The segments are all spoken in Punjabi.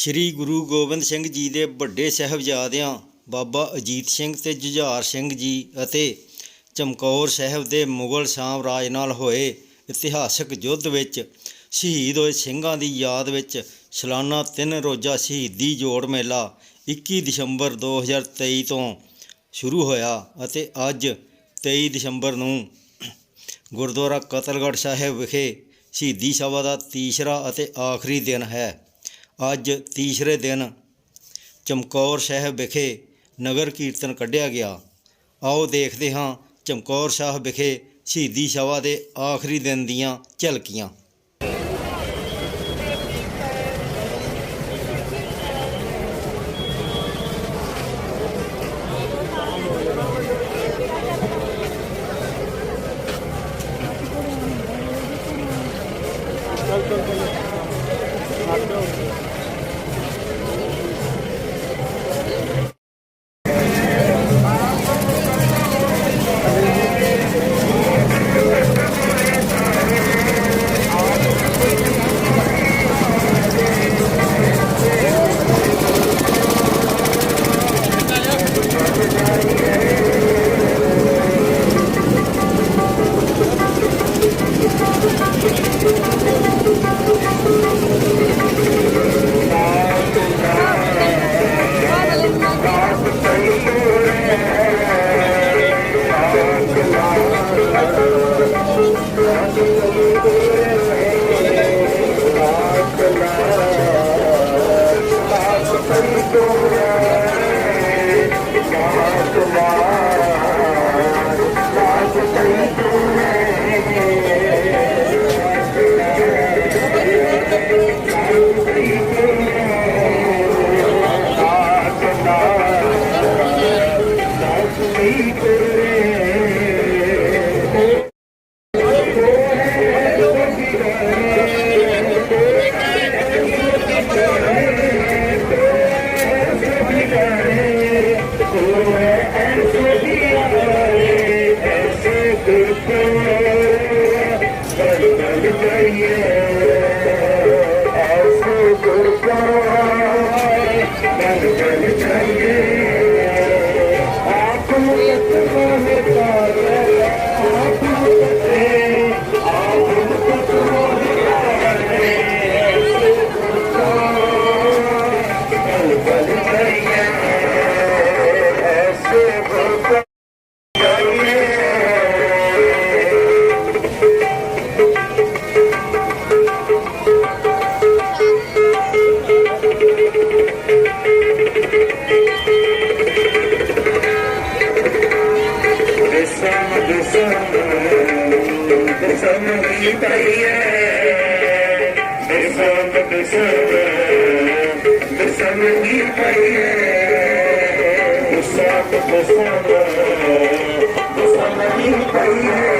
ਸ੍ਰੀ ਗੁਰੂ ਗੋਬਿੰਦ ਸਿੰਘ ਜੀ ਦੇ ਵੱਡੇ ਸਾਹਿਬਜ਼ਾਦਿਆਂ ਬਾਬਾ ਅਜੀਤ ਸਿੰਘ ਤੇ ਜੁਝਾਰ ਸਿੰਘ ਜੀ ਅਤੇ ਚਮਕੌਰ ਸਾਹਿਬ ਦੇ ਮੁਗਲ ਸਾਮਰਾਜ ਨਾਲ ਹੋਏ ਇਤਿਹਾਸਕ ਯੁੱਧ ਵਿੱਚ ਸ਼ਹੀਦ ਹੋਏ ਸਿੰਘਾਂ ਦੀ ਯਾਦ ਵਿੱਚ ਸਾਲਾਨਾ ਤਿੰਨ ਰੋਜ਼ਾ ਸ਼ਹੀਦੀ ਜੋੜ ਮੇਲਾ 21 ਦਸੰਬਰ 2023 ਤੋਂ ਸ਼ੁਰੂ ਹੋਇਆ ਅਤੇ ਅੱਜ 23 ਦਸੰਬਰ ਨੂੰ ਗੁਰਦੁਆਰਾ ਕਤਲਗੜ੍ਹ ਸਾਹਿਬ ਵਿਖੇ ਸ਼ਹੀਦੀ ਸਭਾ ਦਾ ਤੀਸਰਾ ਅਤੇ ਆਖਰੀ ਦਿਨ ਹੈ। ਅੱਜ ਤੀਸਰੇ ਦਿਨ ਚਮਕੌਰ ਸਾਹਿਬ ਵਿਖੇ ਨਗਰ ਕੀਰਤਨ ਕੱਢਿਆ ਗਿਆ। ਆਓ ਦੇਖਦੇ ਹਾਂ ਚਮਕੌਰ ਸਾਹਿਬ ਵਿਖੇ ਸ਼ਹੀਦੀ ਸਭਾ ਦੇ ਆਖਰੀ ਦਿਨ ਦੀਆਂ ਝਲਕੀਆਂ। ਦਿਸਮ Thank you.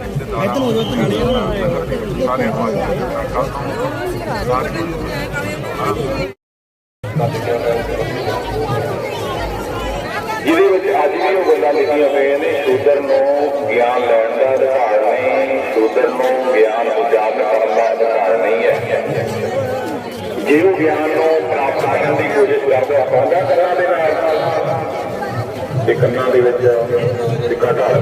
ਇੱਧਰ ਹੋ ਜਾਓ ਸਾਰੇ ਜਿਹਦੇ ਵਿੱਚ ਅੱਜ ਵੀ ਉਹ ਗੱਲਾਂ ਲਿਖੀਆਂ ਹੋਈਆਂ ਨੇ, ਸ਼ੂਦਰ ਨੂੰ ਗਿਆਨ ਲੈਣ ਦਾ ਅਧਿਕਾਰ ਨਹੀਂ, ਸ਼ੂਦਰ ਨੂੰ ਗਿਆਨ ਉਜਾਗਰ ਕਰਨ ਦਾ ਅਧਿਕਾਰ ਨਹੀਂ ਹੈ। ਜੇ ਉਹ ਗਿਆਨ ਨੂੰ ਪ੍ਰਾਪਤ ਕਰਨ ਦੀ ਕੋਸ਼ਿਸ਼ ਕਰਦਾ ਪਾਉਂਦਾ ਕੰਨਾਂ ਦੇ ਨਾਲ। ਤੇ ਕੰਨਾਂ ਦੇ ਵਿੱਚ ਸਿੱਕਾ ਢਾਲ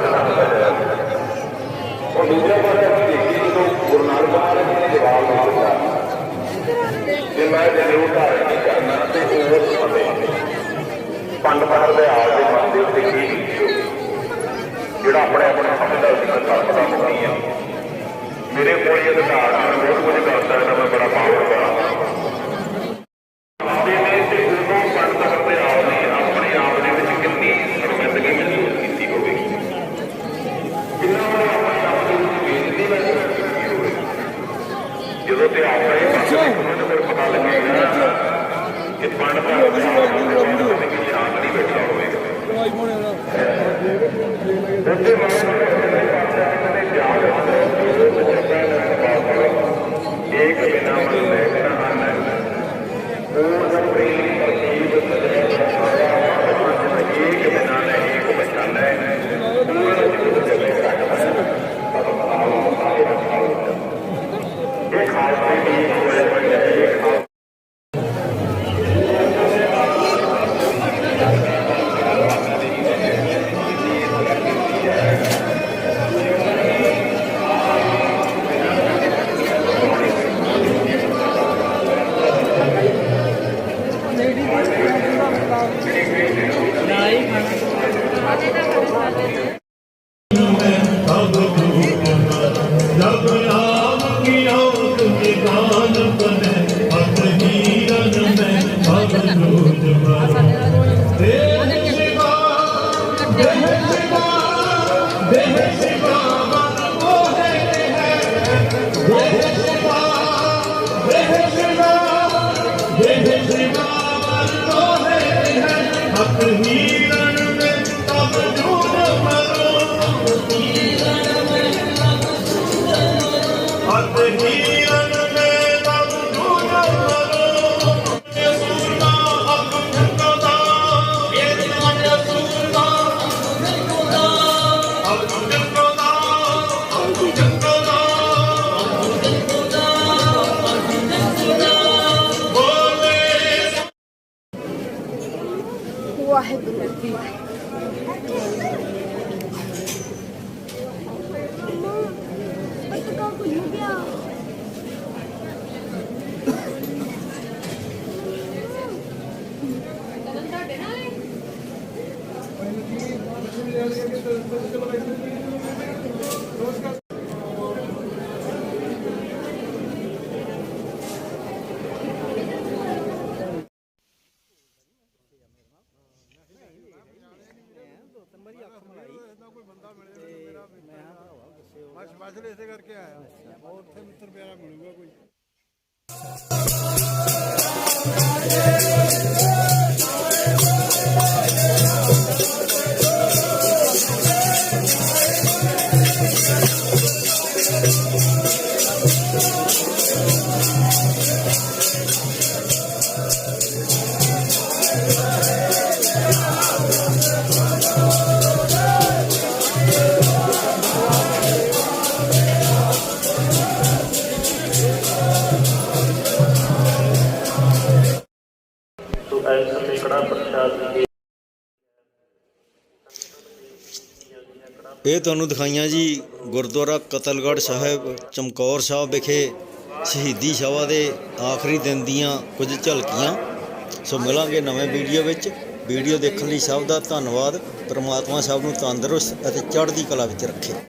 ਉਹ ਦੂਜਾ ਬਾਰੇ ਅਸੀਂ ਦੇਖੀ ਜਦੋਂ ਗੁਰੂ ਨਾਨਕ ਦੇਵ ਨੇ ਜਵਾਬ ਦਿੱਤਾ। ਕਿ ਮੈਂ ਜ਼ਰੂਰ ਧਾਰਨ ਨਹੀਂ ਕਰਨਾ ਤੇ ਉਹ ਸਮੇਂ ਪੰਡ ਪਹਰ ਦੇ ਆਲ ਦੇ ਮਨ ਦੇ ਉੱਤੇ ਕੀ ਜਿਹੜਾ ਆਪਣੇ ਆਪਣੇ ਸਮੇਂ ਦਾ ਜ਼ਿਕਰ ਕਰਦਾ ਹੋਣੀ ਆ ਮੇਰੇ ਕੋਲ ਇਹ ਅਧਿਕਾਰ ਹੈ ਮੈਂ ਬਹੁਤ ਕੁਝ ਕਰ ਸਕਦਾ ਮੈਂ ਬੜਾ ਪਾਵਰ ਹਾਂ Amen. どうですか? ਇਹ ਤੁਹਾਨੂੰ ਦਿਖਾਈਆਂ ਜੀ ਗੁਰਦੁਆਰਾ ਕਤਲਗੜ੍ਹ ਸਾਹਿਬ, ਚਮਕੌਰ ਸਾਹਿਬ ਵਿਖੇ ਸ਼ਹੀਦੀ ਸਭਾ ਦੇ ਆਖਰੀ ਦਿਨ ਦੀਆਂ ਕੁਝ ਝਲਕੀਆਂ। ਸੋ ਮਿਲਾਂਗੇ ਨਵੇਂ ਵੀਡੀਓ ਵਿੱਚ। ਵੀਡੀਓ ਦੇਖਣ ਲਈ ਸਭ ਦਾ ਧੰਨਵਾਦ। ਪ੍ਰਮਾਤਮਾ ਸਭ ਨੂੰ ਤੰਦਰੁਸਤ ਅਤੇ ਚੜ੍ਹਦੀ ਕਲਾ ਵਿੱਚ ਰੱਖੇ।